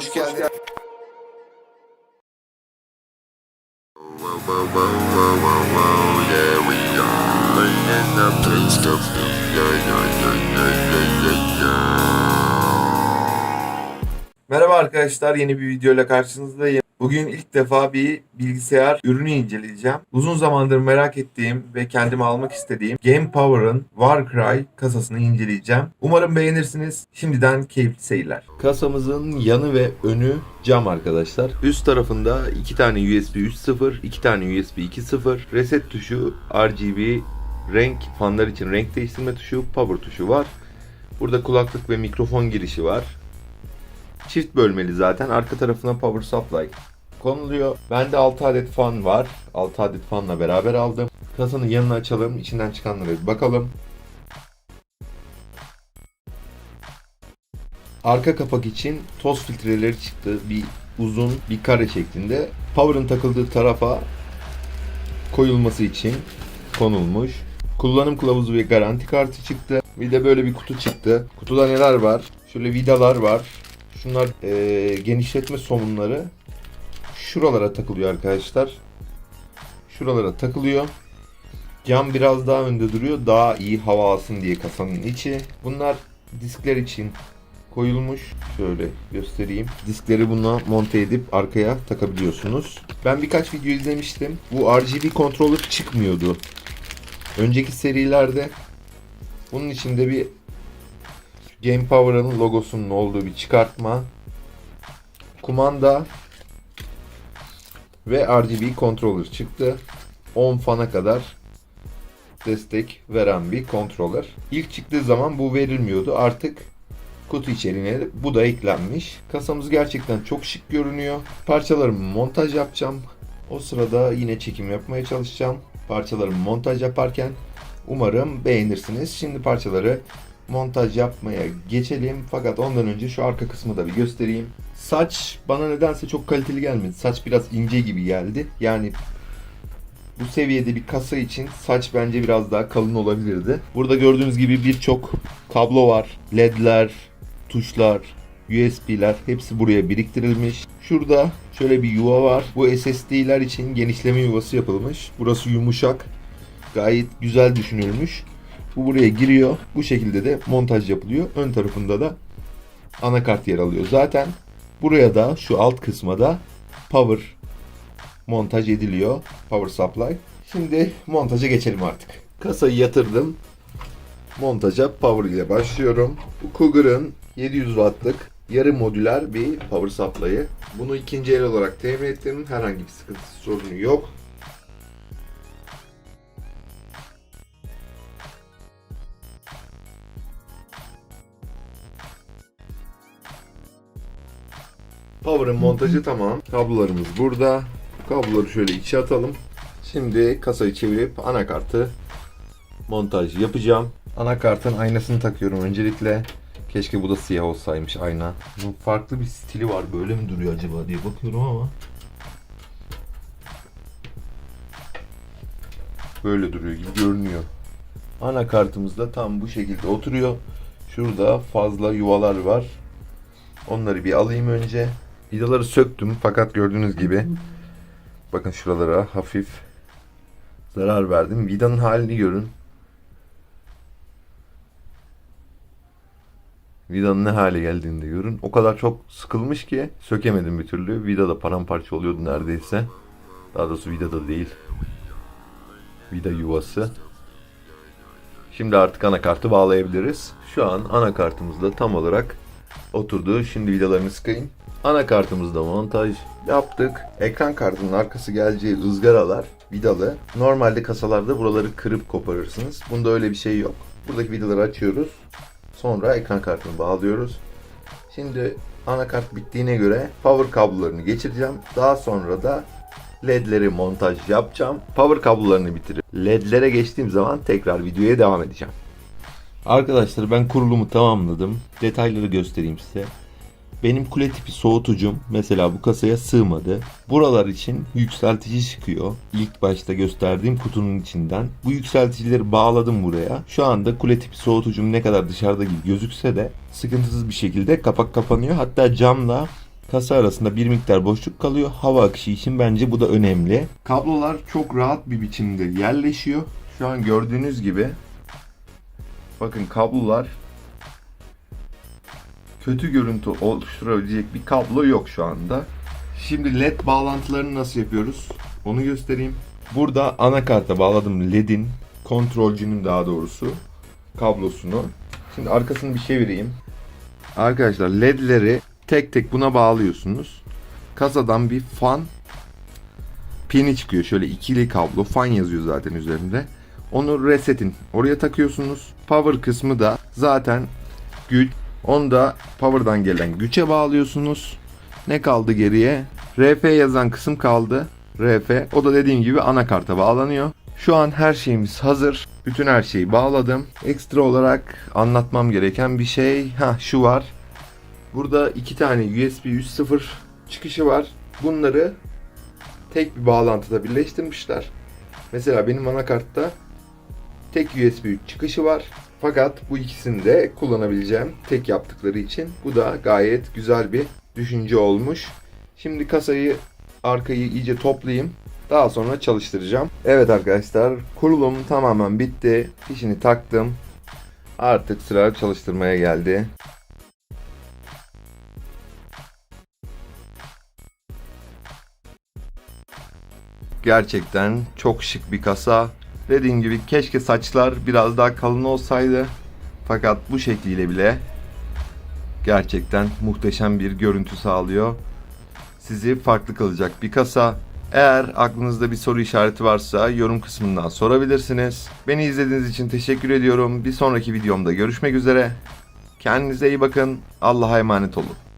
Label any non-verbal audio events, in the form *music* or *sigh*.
Hoş geldin. Merhaba arkadaşlar yeni bir video ile karşınızdayım. Bugün ilk defa bir bilgisayar ürünü inceleyeceğim. Uzun zamandır merak ettiğim ve kendime almak istediğim Game Power'ın Warcry kasasını inceleyeceğim. Umarım beğenirsiniz. Şimdiden keyifli seyirler. Kasamızın yanı ve önü cam arkadaşlar. Üst tarafında iki tane USB 3.0, iki tane USB 2.0, reset tuşu, RGB, renk, fanlar için renk değiştirme tuşu, power tuşu var. Burada kulaklık ve mikrofon girişi var. Çift bölmeli zaten. Arka tarafına power supply konuluyor. Bende 6 adet fan var. 6 adet fanla beraber aldım. Kasanın yanını açalım. İçinden çıkanlara bir bakalım. Arka kapak için toz filtreleri çıktı. Bir uzun bir kare şeklinde. Power'ın takıldığı tarafa koyulması için konulmuş. Kullanım kılavuzu ve garanti kartı çıktı. Bir de böyle bir kutu çıktı. Kutuda neler var? Şöyle vidalar var. Şunlar eee, genişletme somunları. Şuralara takılıyor arkadaşlar. Şuralara takılıyor. Cam biraz daha önde duruyor. Daha iyi hava alsın diye kasanın içi. Bunlar diskler için koyulmuş. Şöyle göstereyim. Diskleri buna monte edip arkaya takabiliyorsunuz. Ben birkaç video izlemiştim. Bu RGB controller çıkmıyordu. Önceki serilerde bunun içinde bir Game Power'ın logosunun olduğu bir çıkartma, kumanda ve RGB controller çıktı. 10 fana kadar destek veren bir controller. İlk çıktığı zaman bu verilmiyordu. Artık kutu içeriğine bu da eklenmiş. Kasamız gerçekten çok şık görünüyor. Parçalarımı montaj yapacağım. O sırada yine çekim yapmaya çalışacağım. Parçalarımı montaj yaparken umarım beğenirsiniz. Şimdi parçaları montaj yapmaya geçelim. Fakat ondan önce şu arka kısmı da bir göstereyim. Saç bana nedense çok kaliteli gelmedi. Saç biraz ince gibi geldi. Yani bu seviyede bir kasa için saç bence biraz daha kalın olabilirdi. Burada gördüğünüz gibi birçok kablo var. LED'ler, tuşlar, USB'ler hepsi buraya biriktirilmiş. Şurada şöyle bir yuva var. Bu SSD'ler için genişleme yuvası yapılmış. Burası yumuşak. Gayet güzel düşünülmüş. Bu buraya giriyor. Bu şekilde de montaj yapılıyor. Ön tarafında da anakart yer alıyor. Zaten buraya da şu alt kısma da power montaj ediliyor. Power supply. Şimdi montaja geçelim artık. Kasayı yatırdım. Montaja power ile başlıyorum. Bu Cougar'ın 700 wattlık yarı modüler bir power supply'ı. Bunu ikinci el olarak temin ettim. Herhangi bir sıkıntısı sorunu yok. Power'ın *laughs* montajı tamam. Kablolarımız burada. Kabloları şöyle içe atalım. Şimdi kasayı çevirip anakartı montaj yapacağım. Anakartın aynasını takıyorum öncelikle. Keşke bu da siyah olsaymış ayna. Bunun farklı bir stili var. Böyle mi duruyor acaba diye bakıyorum ama. Böyle duruyor gibi görünüyor. Anakartımız da tam bu şekilde oturuyor. Şurada fazla yuvalar var. Onları bir alayım önce. Vidaları söktüm fakat gördüğünüz gibi bakın şuralara hafif zarar verdim. Vidanın halini görün. Vidanın ne hale geldiğini de görün. O kadar çok sıkılmış ki sökemedim bir türlü. Vida da paramparça oluyordu neredeyse. Daha doğrusu vida da değil. Vida yuvası. Şimdi artık anakartı bağlayabiliriz. Şu an anakartımızda tam olarak oturdu. Şimdi vidalarını sıkayım. Anakartımızda montaj yaptık. Ekran kartının arkası geleceği ızgaralar vidalı. Normalde kasalarda buraları kırıp koparırsınız. Bunda öyle bir şey yok. Buradaki vidaları açıyoruz. Sonra ekran kartını bağlıyoruz. Şimdi anakart bittiğine göre power kablolarını geçireceğim. Daha sonra da ledleri montaj yapacağım. Power kablolarını bitirip ledlere geçtiğim zaman tekrar videoya devam edeceğim. Arkadaşlar ben kurulumu tamamladım. Detayları göstereyim size. Benim kule tipi soğutucum mesela bu kasaya sığmadı. Buralar için yükseltici çıkıyor. İlk başta gösterdiğim kutunun içinden. Bu yükselticileri bağladım buraya. Şu anda kule tipi soğutucum ne kadar dışarıda gibi gözükse de sıkıntısız bir şekilde kapak kapanıyor. Hatta camla kasa arasında bir miktar boşluk kalıyor. Hava akışı için bence bu da önemli. Kablolar çok rahat bir biçimde yerleşiyor. Şu an gördüğünüz gibi bakın kablolar kötü görüntü oluşturabilecek bir kablo yok şu anda. Şimdi led bağlantılarını nasıl yapıyoruz? Onu göstereyim. Burada anakarta bağladım ledin kontrolcünün daha doğrusu kablosunu. Şimdi arkasını bir çevireyim. Arkadaşlar ledleri tek tek buna bağlıyorsunuz. Kasadan bir fan pini çıkıyor. Şöyle ikili kablo fan yazıyor zaten üzerinde. Onu resetin oraya takıyorsunuz. Power kısmı da zaten güç. Onu da power'dan gelen güce bağlıyorsunuz. Ne kaldı geriye? RF yazan kısım kaldı. RF. O da dediğim gibi anakarta bağlanıyor. Şu an her şeyimiz hazır. Bütün her şeyi bağladım. Ekstra olarak anlatmam gereken bir şey. Ha şu var. Burada iki tane USB 3.0 çıkışı var. Bunları tek bir bağlantıda birleştirmişler. Mesela benim anakartta tek USB 3 çıkışı var. Fakat bu ikisini de kullanabileceğim tek yaptıkları için bu da gayet güzel bir düşünce olmuş. Şimdi kasayı arkayı iyice toplayayım. Daha sonra çalıştıracağım. Evet arkadaşlar kurulum tamamen bitti. Fişini taktım. Artık sıra çalıştırmaya geldi. Gerçekten çok şık bir kasa. Dediğim gibi keşke saçlar biraz daha kalın olsaydı. Fakat bu şekliyle bile gerçekten muhteşem bir görüntü sağlıyor. Sizi farklı kılacak bir kasa. Eğer aklınızda bir soru işareti varsa yorum kısmından sorabilirsiniz. Beni izlediğiniz için teşekkür ediyorum. Bir sonraki videomda görüşmek üzere. Kendinize iyi bakın. Allah'a emanet olun.